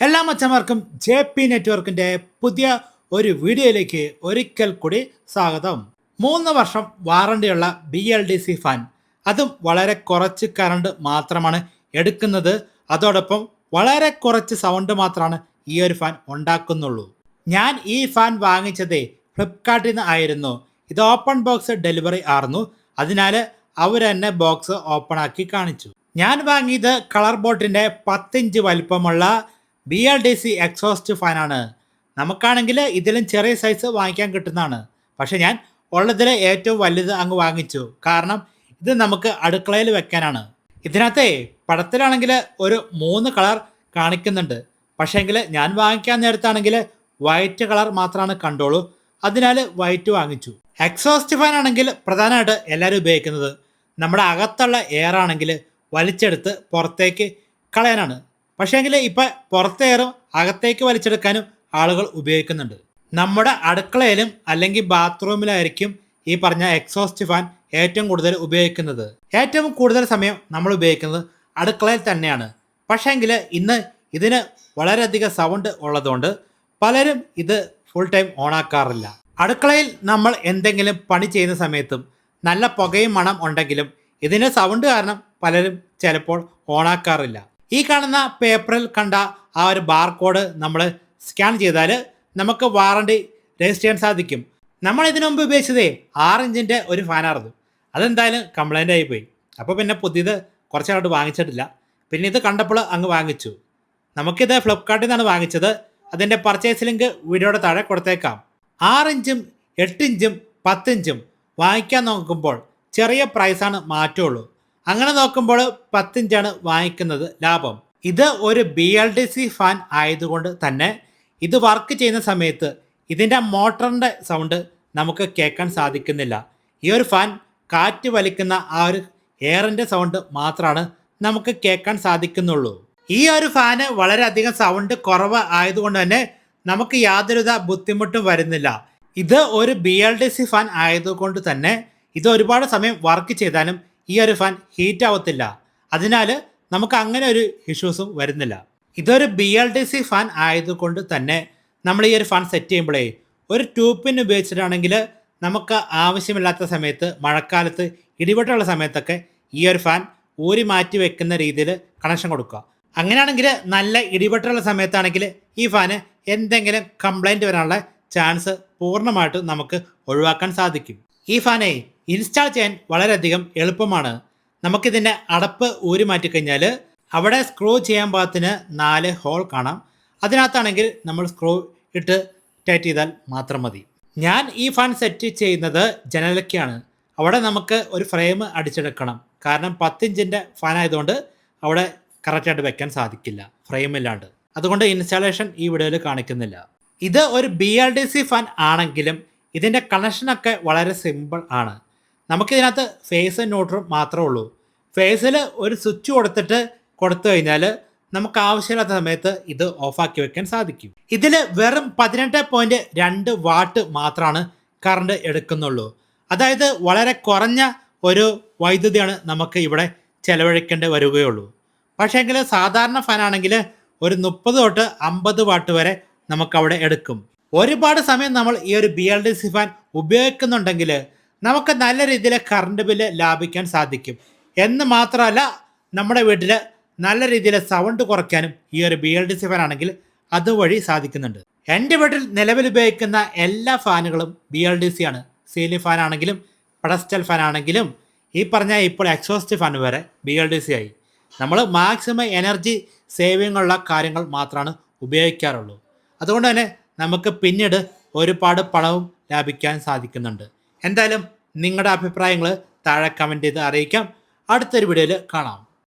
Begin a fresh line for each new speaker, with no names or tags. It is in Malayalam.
എല്ലാ മച്ചന്മാർക്കും ജെ പി നെറ്റ്വർക്കിന്റെ പുതിയ ഒരു വീഡിയോയിലേക്ക് ഒരിക്കൽ കൂടി സ്വാഗതം. മൂന്ന് വർഷം വാറണ്ടിയുള്ള B L D C fan അതും വളരെ കുറച്ച് കറണ്ട് മാത്രമാണ് എടുക്കുന്നത്. അതോടൊപ്പം വളരെ കുറച്ച് സൗണ്ട് മാത്രമാണ് ഈ ഒരു ഫാൻ ഉണ്ടാക്കുന്നുള്ളൂ. ഞാൻ ഈ ഫാൻ വാങ്ങിച്ചത് ഫ്ലിപ്കാർട്ടിൽ നിന്ന് ആയിരുന്നു. ഇത് ഓപ്പൺ ബോക്സ് ഡെലിവറി ആയിരുന്നു. അതിനാൽ അവർ തന്നെ ബോക്സ് ഓപ്പൺ ആക്കി കാണിച്ചു. ഞാൻ വാങ്ങിയത് കളർ ബോട്ടിന്റെ പത്തിഞ്ച് വലിപ്പമുള്ള B R D C exhaust ഫാനാണ് നമുക്കാണെങ്കിൽ ഇതിലും ചെറിയ സൈസ് വാങ്ങിക്കാൻ കിട്ടുന്നതാണ്. പക്ഷേ ഞാൻ ഉള്ളതിൽ ഏറ്റവും വലുത് അങ്ങ് വാങ്ങിച്ചു. കാരണം ഇത് നമുക്ക് അടുക്കളയിൽ വെക്കാനാണ്. ഇതിനകത്തെ പടത്തിലാണെങ്കിൽ ഒരു മൂന്ന് കളർ കാണിക്കുന്നുണ്ട്. പക്ഷേങ്കിൽ ഞാൻ വാങ്ങിക്കാൻ നേരത്താണെങ്കിൽ വൈറ്റ് കളർ മാത്രമാണ് കണ്ടോളൂ. അതിനാൽ വൈറ്റ് വാങ്ങിച്ചു. എക്സോസ്റ്റ് ഫാൻ ആണെങ്കിൽ പ്രധാനമായിട്ട് എല്ലാവരും ഉപയോഗിക്കുന്നത് നമ്മുടെ അകത്തുള്ള എയർ ആണെങ്കിൽ വലിച്ചെടുത്ത് പുറത്തേക്ക് കളയാനാണ്. പക്ഷേങ്കിൽ ഇപ്പം പുറത്തേറും അകത്തേക്ക് വലിച്ചെടുക്കാനും ആളുകൾ ഉപയോഗിക്കുന്നുണ്ട്. നമ്മുടെ അടുക്കളയിലും അല്ലെങ്കിൽ ബാത്റൂമിലായിരിക്കും ഈ പറഞ്ഞ എക്സോസ്റ്റ് ഫാൻ ഏറ്റവും കൂടുതൽ ഉപയോഗിക്കുന്നത്. ഏറ്റവും കൂടുതൽ സമയം നമ്മൾ ഉപയോഗിക്കുന്നത് അടുക്കളയിൽ തന്നെയാണ്. പക്ഷേങ്കിൽ ഇന്ന് ഇതിന് വളരെയധികം സൗണ്ട് ഉള്ളതുകൊണ്ട് പലരും ഇത് ഫുൾ ടൈം ഓണാക്കാറില്ല അടുക്കളയിൽ നമ്മൾ എന്തെങ്കിലും പണി ചെയ്യുന്ന സമയത്തും നല്ല പുകയും മണം ഉണ്ടെങ്കിലും ഇതിന് സൗണ്ട് കാരണം പലരും ചിലപ്പോൾ ഓണാക്കാറില്ല ഈ കാണുന്ന പേപ്പറിൽ കണ്ട ആ ഒരു ബാർകോഡ് നമ്മൾ സ്കാൻ ചെയ്താൽ നമുക്ക് വാറണ്ടി രജിസ്റ്റർ ചെയ്യാൻ സാധിക്കും. നമ്മൾ ഇതിനു മുമ്പ് ഉപയോഗിച്ചതേ ആറ് ഇഞ്ചിന്റെ ഒരു ഫാനായിരുന്നു. അതെന്തായാലും കംപ്ലൈന്റ് ആയിപ്പോയി അപ്പോൾ പിന്നെ പുതിയത് കുറച്ചായിട്ട് വാങ്ങിച്ചിട്ടില്ല. പിന്നെ ഇത് കണ്ടപ്പോൾ അങ്ങ് വാങ്ങിച്ചു. നമുക്കിത് ഫ്ലിപ്കാർട്ടിൽ നിന്നാണ് വാങ്ങിച്ചത്. അതിന്റെ പർച്ചേസ് ലിങ്ക് വീഡിയോയുടെ താഴെ കൊടുത്തേക്കാം. ആറ് ഇഞ്ചും എട്ട് ഇഞ്ചും പത്തിഞ്ചും വാങ്ങിക്കാൻ നോക്കുമ്പോൾ ചെറിയ പ്രൈസാണ് മാറ്റുള്ളൂ അങ്ങനെ നോക്കുമ്പോൾ പത്തിഞ്ചാണ് വാങ്ങിക്കുന്നത് ലാഭം. ഇത് ഒരു B L D C fan ആയതുകൊണ്ട് തന്നെ ഇത് വർക്ക് ചെയ്യുന്ന സമയത്ത് ഇതിന്റെ മോട്ടറിന്റെ സൗണ്ട് നമുക്ക് കേൾക്കാൻ സാധിക്കുന്നില്ല. ഈ ഒരു ഫാൻ കാറ്റ് വലിക്കുന്ന ആ ഒരു എയറിന്റെ സൗണ്ട് മാത്രമാണ് നമുക്ക് കേൾക്കാൻ സാധിക്കുന്നുള്ളൂ. ഈ ഒരു ഫാന് വളരെയധികം സൗണ്ട് കുറവ് ആയതുകൊണ്ട് തന്നെ നമുക്ക് യാതൊരുവിധ ബുദ്ധിമുട്ടും വരുന്നില്ല. ഇത് ഒരു B L D C fan ആയതുകൊണ്ട് തന്നെ ഇത് ഒരുപാട് സമയം വർക്ക് ചെയ്താലും ഈ ഒരു ഫാൻ ഹീറ്റ് ആവത്തില്ല. അതിനാൽ നമുക്ക് അങ്ങനെ ഒരു ഇഷ്യൂസും വരുന്നില്ല. ഇതൊരു B L D C fan ആയതുകൊണ്ട് തന്നെ നമ്മൾ ഈ ഒരു ഫാൻ സെറ്റ് ചെയ്യുമ്പോഴേ ഒരു ട്യൂബിൻ ഉപയോഗിച്ചിട്ടാണെങ്കിൽ നമുക്ക് ആവശ്യമില്ലാത്ത സമയത്ത് മഴക്കാലത്ത് ഇടിവെട്ടുള്ള സമയത്തൊക്കെ ഈ ഒരു ഫാൻ ഊരി മാറ്റി വെക്കുന്ന രീതിയിൽ കണക്ഷൻ കൊടുക്കുക. അങ്ങനെയാണെങ്കിൽ നല്ല ഇടിവെട്ടുള്ള സമയത്താണെങ്കിൽ ഈ ഫാന് എന്തെങ്കിലും കംപ്ലൈന്റ് വരാനുള്ള ചാൻസ് പൂർണമായിട്ടും നമുക്ക് ഒഴിവാക്കാൻ സാധിക്കും. ഈ ഫാനെ ഇൻസ്റ്റാൾ ചെയ്യാൻ വളരെയധികം എളുപ്പമാണ്. നമുക്കിതിന്റെ അടപ്പ് ഊരി മാറ്റിക്കഴിഞ്ഞാൽ അവിടെ സ്ക്രൂ ചെയ്യാൻ പാകത്തിന് നാല് ഹോൾ കാണാം. അതിനകത്താണെങ്കിൽ നമ്മൾ സ്ക്രൂ ഇട്ട് ടൈറ്റ് ചെയ്താൽ മാത്രം മതി. ഞാൻ ഈ ഫാൻ സെറ്റ് ചെയ്യുന്നത് ജനലക്കാണ് അവിടെ നമുക്ക് ഒരു ഫ്രെയിം അടിച്ചെടുക്കണം. കാരണം പത്തിഞ്ചിന്റെ ഫാൻ ആയതുകൊണ്ട് അവിടെ കറക്റ്റായിട്ട് വെക്കാൻ സാധിക്കില്ല. ഫ്രെയിം ഇല്ലാണ്ട്. അതുകൊണ്ട് ഇൻസ്റ്റാളേഷൻ ഈ വീഡിയോയിൽ കാണിക്കുന്നില്ല. ഇത് ഒരു B L D C fan ആണെങ്കിലും ഇതിന്റെ കണക്ഷനൊക്കെ വളരെ സിമ്പിൾ ആണ്. നമുക്കിതിനകത്ത് ഫേസ് ന്യൂട്രും മാത്രമേ ഉള്ളൂ. ഫേസിൽ ഒരു സ്വിച്ച് കൊടുത്തിട്ട് കൊടുത്തു കഴിഞ്ഞാൽ നമുക്ക് ആവശ്യമില്ലാത്ത സമയത്ത് ഇത് ഓഫാക്കി വെക്കാൻ സാധിക്കും. ഇതിൽ വെറും പതിനെട്ട് പോയിന്റ് രണ്ട് വാട്ട് മാത്രമാണ് കറണ്ട് എടുക്കുന്നുള്ളൂ. അതായത് വളരെ കുറഞ്ഞ ഒരു വൈദ്യുതിയാണ് നമുക്ക് ഇവിടെ ചെലവഴിക്കേണ്ടി വരികയുള്ളൂ. പക്ഷേങ്കിൽ സാധാരണ ഫാനാണെങ്കിൽ ഒരു മുപ്പത് തൊട്ട് അമ്പത് വാട്ട് വരെ നമുക്ക് അവിടെ എടുക്കും. ഒരുപാട് സമയം നമ്മൾ ഈ ഒരു B L D C fan ഉപയോഗിക്കുന്നുണ്ടെങ്കിൽ നമുക്ക് നല്ല രീതിയിൽ കറണ്ട് ബില്ല് ലാഭിക്കാൻ സാധിക്കും. എന്ന് മാത്രമല്ല നമ്മുടെ വീട്ടിൽ നല്ല രീതിയിൽ സൗണ്ട് കുറയ്ക്കാനും ഈ ഒരു B L D C fan ആണെങ്കിൽ അതുവഴി സാധിക്കുന്നുണ്ട്. എന്റെ വീട്ടിൽ നിലവിൽ ഉപയോഗിക്കുന്ന എല്ലാ ഫാനുകളും ബി എൽ ഡി സി ആണ്. സീലി ഫാൻ ആണെങ്കിലും പെഡസ്റ്റൽ ഫാൻ ആണെങ്കിലും ഈ പറഞ്ഞ ഇപ്പോൾ എക്സോസ്റ്റ് ഫാൻ വരെ ബി എൽ ഡി സി ആയി. നമ്മൾ മാക്സിമം എനർജി സേവിങ്ങുള്ള കാര്യങ്ങൾ മാത്രമാണ് ഉപയോഗിക്കാറുള്ളൂ. അതുകൊണ്ട് തന്നെ നമുക്ക് പിന്നീട് ഒരുപാട് പണവും ലാഭിക്കാൻ സാധിക്കുന്നുണ്ട്. എന്തായാലും നിങ്ങളുടെ അഭിപ്രായങ്ങൾ താഴെ കമന്റ് ചെയ്ത് അറിയിക്കാം. അടുത്തൊരു വീഡിയോയിൽ കാണാം.